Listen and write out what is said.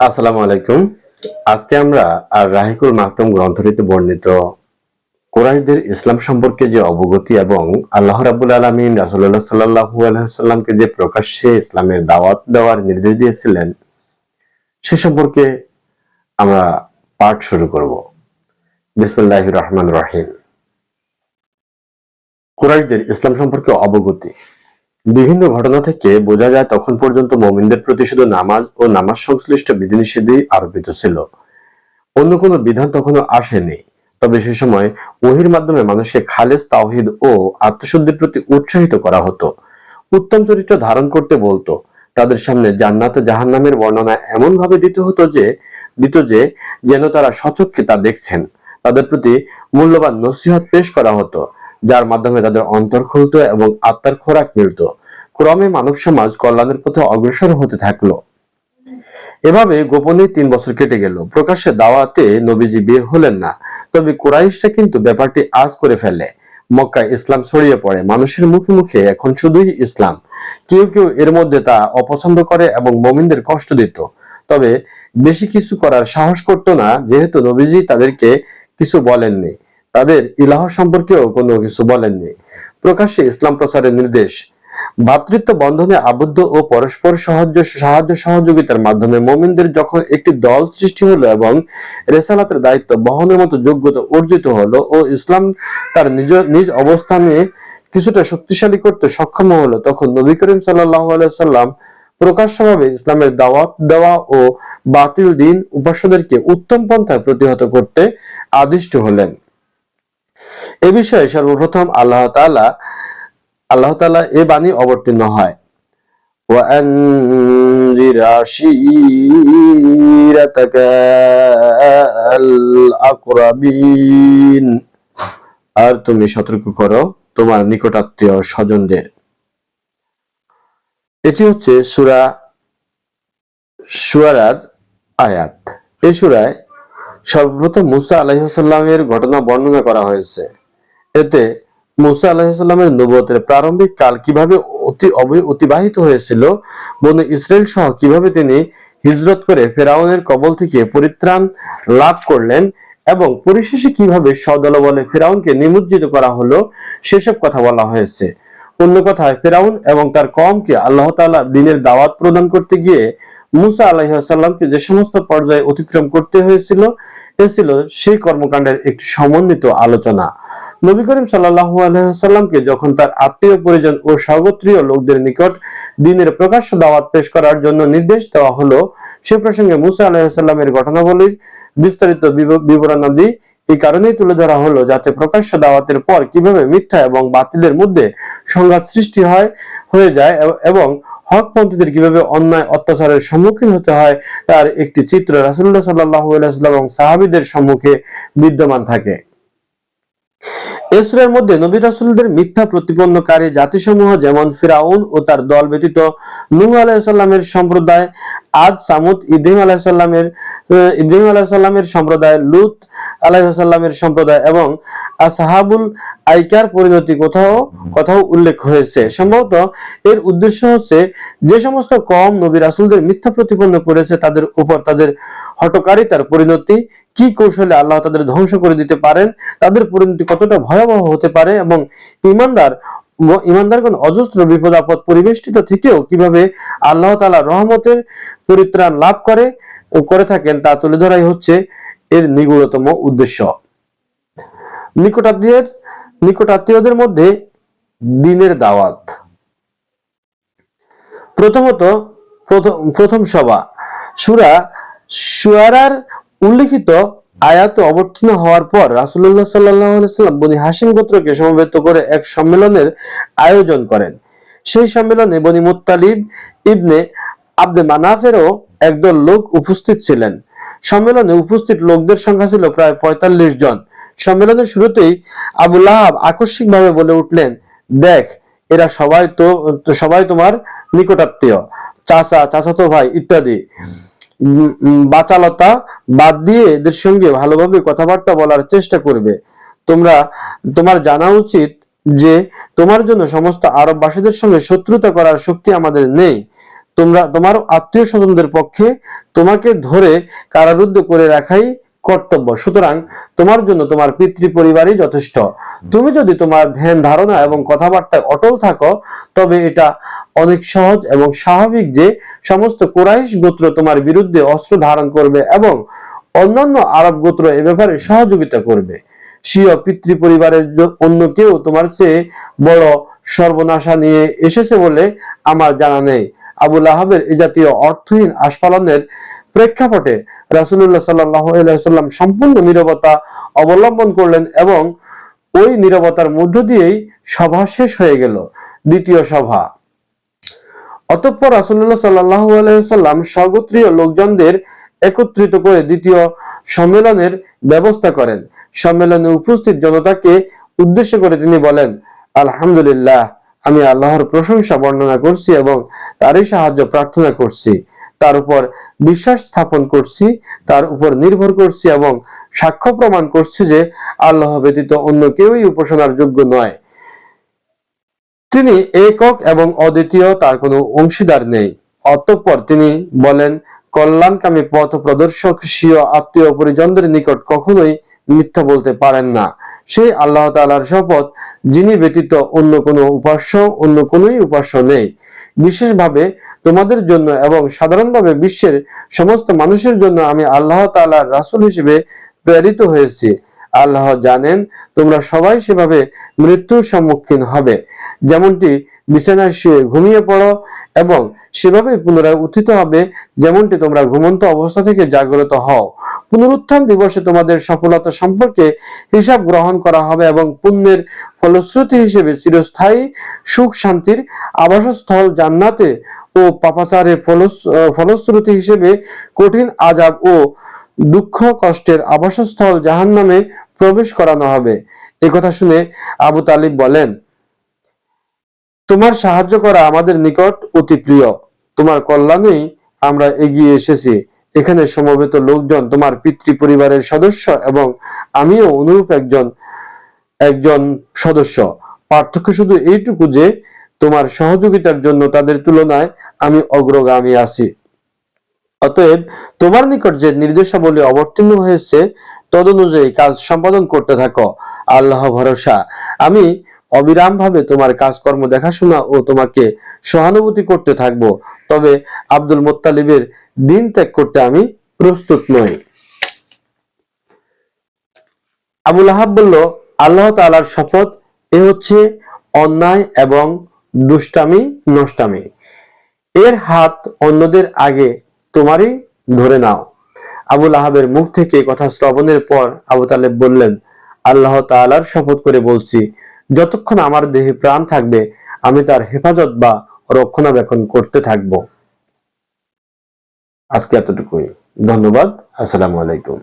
আসসালামু আলাইকুম। আজকে আমরা আর রাহিকুল মাহতুম গ্রন্থটিতে বর্ণিত কোরআশদের ইসলাম সম্পর্কে যে অবগতি এবং আল্লাহ রাবুল আলমিন রাসুল্লাহ সাল্লাহু আলহামকে যে প্রকাশ্যে ইসলামের দাওয়াত দেওয়ার নির্দেশ দিয়েছিলেন, সে সম্পর্কে আমরা পাঠ শুরু করব। বিসমুল্লাহ রহমান রহিম। কোরআশদের ইসলাম সম্পর্কে অবগতি। বিভিন্ন ঘটনা থেকে বোঝা যায় তখন পর্যন্ত মোমিনদের প্রতি শুধু নামাজ ও নামাজ সংশ্লিষ্ট বিধিনিষেধই আরোপিত ছিল। অন্য কোনো বিধান তখনও আসেনি। তবে সে সময় ওহির মাধ্যমে মানুষকে খালেজ তাওহিদ ও আত্মশুদ্ধির প্রতি উৎসাহিত করা হতো। উত্তম চরিত্র ধারণ করতে বলতো, তাদের সামনে জান্নাত জাহান নামের বর্ণনা এমন ভাবে দিতে হতো যে, দিত যে, যেন তারা সচক্ষে তা দেখছেন। তাদের প্রতি মূল্যবান নসিহত পেশ করা হতো। যার মাধ্যমে তাদের অন্তর খুলত এবং আত্মার খোরাক মিলত। ক্রমে মানব সমাজ কল্যাণের পথে অগ্রসর হতে থাকল। এভাবে গোপনে তিন বছর কেটে গেল। প্রকাশ্যে দাওয়াতে নবীজি বের হলেন না। তবে কোরাইশরা কিন্তু ব্যাপারটি আজ করে ফেলে। মক্কায় ইসলাম ছড়িয়ে পড়ে। মানুষের মুখে মুখে এখন শুধুই ইসলাম। কেউ কেউ এর মধ্যে তা অপছন্দ করে এবং মমিনদের কষ্ট দিত। তবে বেশি কিছু করার সাহস করতো না, যেহেতু নবীজি তাদেরকে কিছু বলেননি। তাদের ইলাহ সম্পর্কেও কোনো কিছু বলেননি। প্রকাশ্যে ইসলাম প্রচারের নির্দেশ, ভাতৃত্ব বন্ধনে আবদ্ধ ও পরস্পর সাহায্য সাহায্য সহযোগিতার মাধ্যমে মোমিনদের যখন একটি দল সৃষ্টি হলো এবং রেসালাতের দায়িত্ব বহনের মতো যোগ্যতা অর্জিত হলো ও ইসলাম তার নিজ নিজ অবস্থানে কিছুটা শক্তিশালী করতে সক্ষম হলো, তখন নবী করিম সাল্লাহ সাল্লাম প্রকাশ্যভাবে ইসলামের দাওয়াত দেওয়া ও বাতিল দিন উপাস্যদেরকে উত্তম পন্থায় প্রতিহত করতে আদিষ্ট হলেন। এ বিষয়ে সর্বপ্রথম আল্লাহ তালা আল্লাহ তালা এ বাণী অবতীর্ণ হয়। আর তুমি সতর্ক করো তোমার নিকটাত্মীয় স্বজনদের। এটি হচ্ছে সুরা সুয়ারার আয়াত। এ সুরায় সর্বপ্রথম মুসা আলাহিসাল্লামের ঘটনা বর্ণনা করা হয়েছে। এতে মুসা আলাহিসাল্লামের নবতের প্রারম্ভিক কাল কীভাবে অতি অতিবাহিত হয়েছিল, বনু ইসরায়েল সহ কীভাবে তিনি হিজরত করে ফেরাউনের কবল থেকে পরিত্রাণ লাভ করলেন এবং পরিশেষে কীভাবে সদলবলে ফেরাউনকে নিমজ্জিত করা হলো, সেসব কথা বলা হয়েছে। অন্য কথায়, ফেরাউন এবং তার কমকে আল্লাহ তাআলা দিনের দাওয়াত প্রদান করতে গিয়ে মুসা আলাইসাল্লামকে যে সমস্ত পর্যায়ে অতিক্রম করতে হয়েছিল, এ ছিল সেই কর্মকাণ্ডের একটি সমন্বিত আলোচনা। নবী করিম সাল্লাহ আলহামকে যখন তার আত্মীয় পরিজন ও স্বগোত্রীয় লোকদের নিকট দিনের প্রকাশ্য দাওয়াত পেশ করার জন্য নির্দেশ দেওয়া হলো, সে প্রসঙ্গে মুসা আলাহিসাল্লামের ঘটনাবলীর বিস্তারিত বিবরণাদি এই কারণেই তুলে ধরা হলো যাতে প্রকাশ্য দাওয়াতের পর কীভাবে মিথ্যা এবং বাতিলের মধ্যে সংঘাত সৃষ্টি হয়, হয়ে যায় এবং হকপন্থীদের কীভাবে অন্যায় অত্যাচারের সম্মুখীন হতে হয় তার একটি চিত্র রাসুল্লাহ সাল্লাহ এবং সাহাবিদের সম্মুখে বিদ্যমান থাকে। এসরের মধ্যে নবী রাসূলদের মিথ্যা প্রতিপন্নকারী জাতিসমূহ, যেমন ফিরাউন ও তার দল ব্যতীত নূহ আলাইসাল্লামের সম্প্রদায় আদ সামুদ ইব্রাহিম আলাইসাল্লামের ইব্রাহিম আলাইসাল্লামের সম্প্রদায়, লুত আলাইসাল্লামের সম্প্রদায় এবং সাহাবুল আইকার পরিণতি কোথাও কোথাও উল্লেখ হয়েছে। সম্ভবত এর উদ্দেশ্য হচ্ছে যে সমস্ত কম নবী রাসুলদের মিথ্যা প্রতিপন্ন করেছে তাদের উপর তাদের হটকারিতার পরিণতি, কি কৌশলে আল্লাহ তাদের ধ্বংস করে দিতে পারেন, তাদের পরিণতি কতটা ভয়াবহ হতে পারে এবং ইমানদার, ইমানদারগণ অজস্র বিপদ আপদ পরিবেষ্টিত থেকেও কীভাবে আল্লাহ তালা রহমতের পরিত্রাণ লাভ করে ও করে থাকেন তা তুলে ধরাই হচ্ছে এর নিগুড়তম উদ্দেশ্য। নিকটাত্মীয়ের, নিকটাত্মীয়দের মধ্যে দিনের দাওয়াত। প্রথমত, প্রথম সভা, সুরা সুয়ারার উল্লিখিত আয়াত অবতীর্ণ হওয়ার পর রাসুল্লাহ সাল্লাম বনি হাসিম গোত্রকে সমবেত করে এক সম্মেলনের আয়োজন করেন। সেই সম্মেলনে বনি মুতালিব ইবনে আব্দে মানাফেরও একদল লোক উপস্থিত ছিলেন। সম্মেলনে উপস্থিত লোকদের সংখ্যা ছিল প্রায় পঁয়তাল্লিশ জন। সম্মেলনের শুরুতেই আবুল আহাব আকস্মিকভাবে বলে উঠলেন, দেখ, এরা সবাই তো, সবাই তোমার নিকটাত্মীয়। চাচা, চাচাতো ভাই ইত্যাদি। বাচালতা বাদ দিয়ে এদের সঙ্গে ভালোভাবে কথাবার্তা বলার চেষ্টা করবে। তোমরা, তোমার জানা উচিত যে তোমার জন্য সমস্ত আরববাসীদের সঙ্গে শত্রুতা করার শক্তি আমাদের নেই। তোমরা তোমার আত্মীয় স্বজনদের পক্ষে তোমাকে ধরে কারারুদ্ধ করে রাখাই কর্তব্য। সুতরাং তোমার জন্য তোমার পিতৃ পরিবারই যথেষ্ট তুমি যদি তোমার ধ্যান ধারণা এবং কথাবার্তায় অটল থাকো তবে এটা অনেক সহজ এবং স্বাভাবিক যে সমস্ত কোরাইশ গোত্র তোমার বিরুদ্ধে অস্ত্র ধারণ করবে এবং অন্যান্য আরব গোত্র এ ব্যাপারে সহযোগিতা করবে। স্বীয় পিতৃ পরিবারের অন্য কেউ তোমার চেয়ে বড় সর্বনাশা নিয়ে এসেছে বলে আমার জানা নেই। আবুল আহাবের এই জাতীয় অর্থহীন আস্ফালনের প্রেক্ষাপটে রাসুল্লাহ সাল্লাম সম্পূর্ণ নীরবতা অবলম্বন করলেন এবং ওই নীরবতার মধ্য দিয়েই সভা শেষ হয়ে গেল, দ্বিতীয় সভা। অতঃপর রাসুল্লাহ সাল্লাহ আলাইসাল্লাম স্বগোত্রীয় লোকজনদের একত্রিত করে দ্বিতীয় সম্মেলনের ব্যবস্থা করেন। সম্মেলনে উপস্থিত জনতাকে উদ্দেশ্য করে তিনি বলেন, আলহামদুলিল্লাহ আমি আল্লাহর প্রশংসা বর্ণনা করছি এবং তারই সাহায্য প্রার্থনা করছি। তার উপর বিশ্বাস স্থাপন করছি, তার উপর নির্ভর করছি এবং সাক্ষ্য প্রমাণ করছি যে আল্লাহ ব্যতীত অন্য কেউই উপাসনার যোগ্য নয়। তিনি একক এবং অদ্বিতীয়, তার কোনো অংশীদার নেই। অতঃপর তিনি বলেন, কল্যাণকামী পথ প্রদর্শক স্বীয় আত্মীয় পরিজনদের নিকট কখনোই মিথ্যা বলতে পারেন না। সেই আল্লাহ তালার শপথ, যিনি ব্যতীত অন্য কোনো উপাস্য, অন্য কোনোই উপাস্য নেই। বিশেষভাবে তোমাদের জন্য এবং সাধারণভাবে বিশ্বের সমস্ত মানুষের জন্য আমি আল্লাহ তালার রাসূল হিসেবে প্রেরিত হয়েছি। আল্লাহ জানেন তোমরা সবাই সেভাবে মৃত্যুর সম্মুখীন হবে। যেমনটি বিছানায় শুয়ে ঘুমিয়ে পড়ো এবং সেভাবে পুনরায় উত্থিত হবে, যেমনটি তোমরা ঘুমন্ত অবস্থা থেকে জাগ্রত হও। পুনরুত্থান দিবসে তোমাদের সফলতা সম্পর্কে হিসাব গ্রহণ করা হবে এবং পুণ্যের ফলশ্রুতি হিসেবে চিরস্থায়ী সুখ শান্তির আবাসস্থল, জান্নাতে ও পাপাচারের ফলশ্রুতি হিসেবে কঠিন আজাব ও দুঃখ কষ্টের আবাসস্থল জাহান্নামে প্রবেশ করানো হবে। কথা শুনে আবু তালিব বলেন, তোমার সাহায্য করা আমাদের নিকট অতি প্রিয়। তোমার কল্যাণেই আমরা এগিয়ে এসেছি। এখানে সমবেত লোকজন তোমার পিতৃ পরিবারের সদস্য এবং আমিও অনুরূপ একজন একজন সদস্য। পার্থক্য শুধু এইটুকু যে, তোমার সহযোগিতার জন্য তাদের তুলনায় আমি অগ্রগামী আছি। অতএব তোমার নিকট যে নির্দেশাবলী অবতীর্ণ হয়েছে, তদনুযায়ী কাজ সম্পাদন করতে থাকো। আল্লাহ ভরসা। আমি অবিরাম ভাবে তোমার কাজকর্ম দেখাশোনা ও তোমাকে সহানুভূতি করতে থাকব। তবে আব্দুল মোত্তালিবের দিন ত্যাগ করতে আমি প্রস্তুত নই। আবুল আহাব বলল, আল্লাহ তাআলার শপথ এ হচ্ছে অন্যায় এবং দুষ্টামি, নষ্টামি। এর হাত অন্যদের আগে তোমারই ধরে নাও। আবুল আহাবের মুখ থেকে কথা শ্রবণের পর আবু তালেব বললেন, আল্লাহ তাআলার শপথ করে বলছি যতক্ষণ আমার দেহে প্রাণ থাকবে, আমি তার হেফাজত বা রক্ষণাবেক্ষণ করতে থাকব। আজকে এতটুকুই। ধন্যবাদ। আসসালামু আলাইকুম।